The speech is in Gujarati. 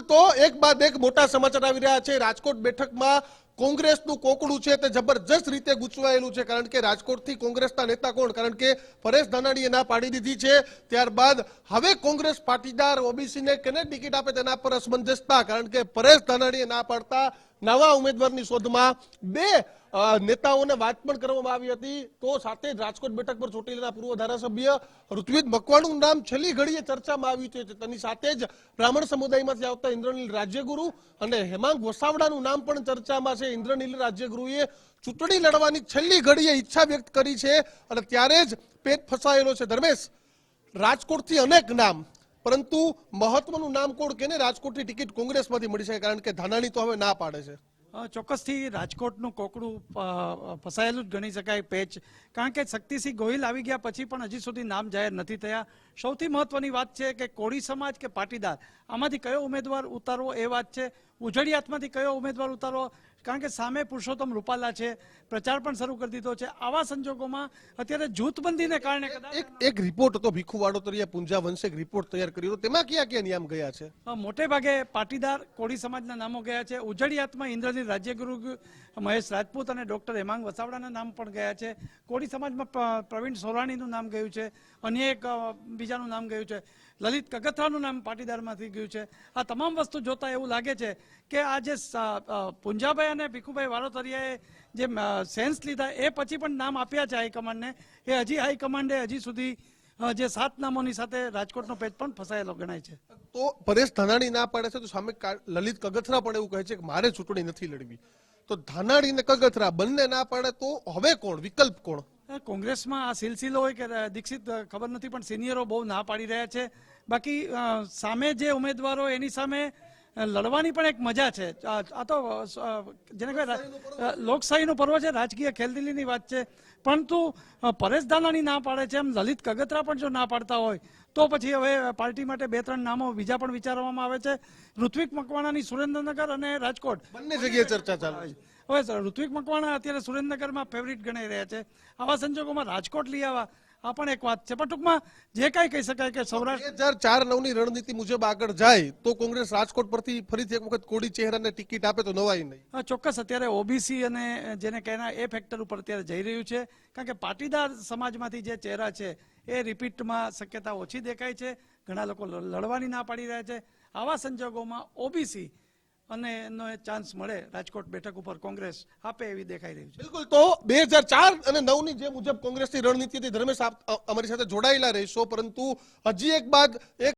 તો એક બાદ એક મોટા સમાચાર આવી રહ્યા છે. રાજકોટ બેઠકમાં કોંગ્રેસનું કોકડું છે તે જબરજસ્ત રીતે ગૂંચવાયેલું છે, કારણ કે રાજકોટથી કોંગ્રેસના નેતા કોણ? કારણ કે પરેશ ધાનાણીએ ના પાડી દીધી છે. ત્યારબાદ હવે કોંગ્રેસ પાટીદાર ઓબીસીને કેને ટિકિટ આપે તેના પર અસમંજસતા? કારણ કે પરેશ ધાનાણીએ ના પાડતા નવા ઉમેદવારની શોધમાં બે નેતાઓને વાત પણ કરવામાં આવી હતી. તો સાથે જ રાજકોટ બેઠક પર ચોટીલાના પૂર્વ ધારાસભ્ય ઋત્વિજ મકવાણું નામ છેલ્લી ઘડીએ ચર્ચામાં આવ્યું છે. તેની સાથે જ બ્રાહ્મણ સમુદાયમાંથી આવતા ઇન્દ્રનીલ રાજ્યગુરુ અને હેમાંગ વસાવડાનું નામ પણ ચર્ચામાં છે. ઇન્દ્રનીલ રાજ્યગૃહે ચૂંટણી લડવાની છેલ્લી ઘડીએ ઈચ્છા વ્યક્ત કરી છે અને ત્યારે જ પેટ ફસાયેલો છે. ધર્મેશ, રાજકોટથી અનેક નામ, પરંતુ મહત્વનું નામ કોણ કેને રાજકોટની ટિકિટ કોંગ્રેસમાંથી મળી શકે, કારણ કે ધાનાણી તો હવે ના પાડે છે. ચોક્કસથી રાજકોટનું કોકડું ફસાયેલું જ ગણી શકાય પેચ, કારણ કે શક્તિસિંહ ગોહિલ આવી ગયા પછી પણ હજી સુધી નામ જાહેર નથી થયા. સૌથી મહત્વની વાત છે કે કોળી સમાજ કે પાટીદાર? આમાંથી કયો ઉમેદવાર ઉતારવો એ વાત છે. ઉજળિયાતમાંથી કયો ઉમેદવાર ઉતારો? કારણ કે સામે પુરુષોત્તમ રૂપાલા છે પ્રચાર પણ શરૂ કરી દીધો છે. આવા સંજોગોમાં અત્યારે જૂથબંધીને કારણે એક એક રિપોર્ટ હતો ભીખુ વાડોતરીએ પૂંજા વંશે એક રિપોર્ટ તૈયાર કર્યો તેમાં ક્યાં ક્યાં નિયમ ગયા છે? મોટે ભાગે પાટીદાર કોળી સમાજના નામો ગયા છે. ઉજળિયાતમાં ઇન્દ્રજીત રાજ્યગુરુ મહેશ રાજપૂત અને ડોક્ટર હેમાંગ વસાવડાના નામ પણ ગયા છે. કોળી સમાજમાં પ્રવીણ સોરાણીનું નામ ગયું છે. અન્ય એક બીજાનું નામ ગયું છે. લલિત કગથરાનું નામ પાટીદારમાંથી ગયું છે. આ તમામ વસ્તુ જોતા એવું લાગે છે કે આ જે પુંજાભાઈ અને ભીખુભાઈ વારોતરિયાએ જે સેન્સ લીધા એ પછી પણ નામ આપ્યા છે હાઈકમાન્ડને. એ હજી હાઈકમાન્ડે હજી સુધી જે સાત નામોની સાથે રાજકોટનો પેજ પણ ફસાયેલો ગણાય છે. તો પરેશ ધાનાણી ના પાડે છે તો સામે લલિત કગથરા પણ એવું કહે છે કે મારે ચૂંટણી નથી લડવી. તો ધાનાણી ને કગથરા બંને ના પાડે તો હવે કોણ? વિકલ્પ કોણ? કોંગ્રેસમાં આ સિલસિલો હોય કે દીક્ષિત ખબર નથી પણ સિનિયરો બહુ ના પાડી રહ્યા છે. બાકી સામે જે ઉમેદવારો એની સામે લડવાની પણ એક મજા છે. આ તો જેને કહેવાય લોકશાહીનું પર્વ છે રાજકીય ખેલદિલીની વાત છે. પરંતુ પરેશ ધાનાણી ના પાડે છે એમ લલિત કગતરા પણ જો ના પાડતા હોય તો પછી હવે પાર્ટી માટે બે ત્રણ નામો બીજા પણ વિચારવામાં આવે છે. ઋત્વિક મકવાણાની સુરેન્દ્રનગર અને રાજકોટ. બંને જગ્યાએ ચર્ચા ચાલે છે. હવે સર, ઋત્વિક મકવાણા અત્યારે સુરેન્દ્રનગરમાં ફેવરિટ ગણાઈ રહ્યા છે. આવા સંજોગોમાં રાજકોટ લઈ આવવા આ પણ એક વાત છે. પણ ટૂંકમાં જે કાંઈ કહી શકાય કે સૌરાષ્ટ્ર બે હજાર ચાર નવની રણનીતિ મુજબ આગળ જાય તો કોંગ્રેસ રાજકોટ પરથી ફરીથી એક વખત કોડી ચહેરાને ટિકિટ આપે તો નવાઈ નહીં. ચોક્કસ. અત્યારે ઓબીસી અને જેને કહેના એ ફેક્ટર ઉપર અત્યારે જઈ રહ્યું છે. કારણ કે પાટીદાર સમાજમાંથી જે ચહેરા છે એ રિપીટમાં શક્યતા ઓછી દેખાય છે. ઘણા લોકો લડવાની ના પાડી રહ્યા છે. આવા સંજોગોમાં ઓબીસી અને એનો ચાન્સ મળે રાજકોટ બેઠક ઉપર કોંગ્રેસ આપે એવી દેખાઈ રહી છે. બિલકુલ. તો બે હજાર ચાર અને નવની જે મુજબ કોંગ્રેસની રણનીતિ હતી, ધર્મેશ આપ અમારી સાથે જોડાયેલા રહેશો, પરંતુ હજી એક બાદ એક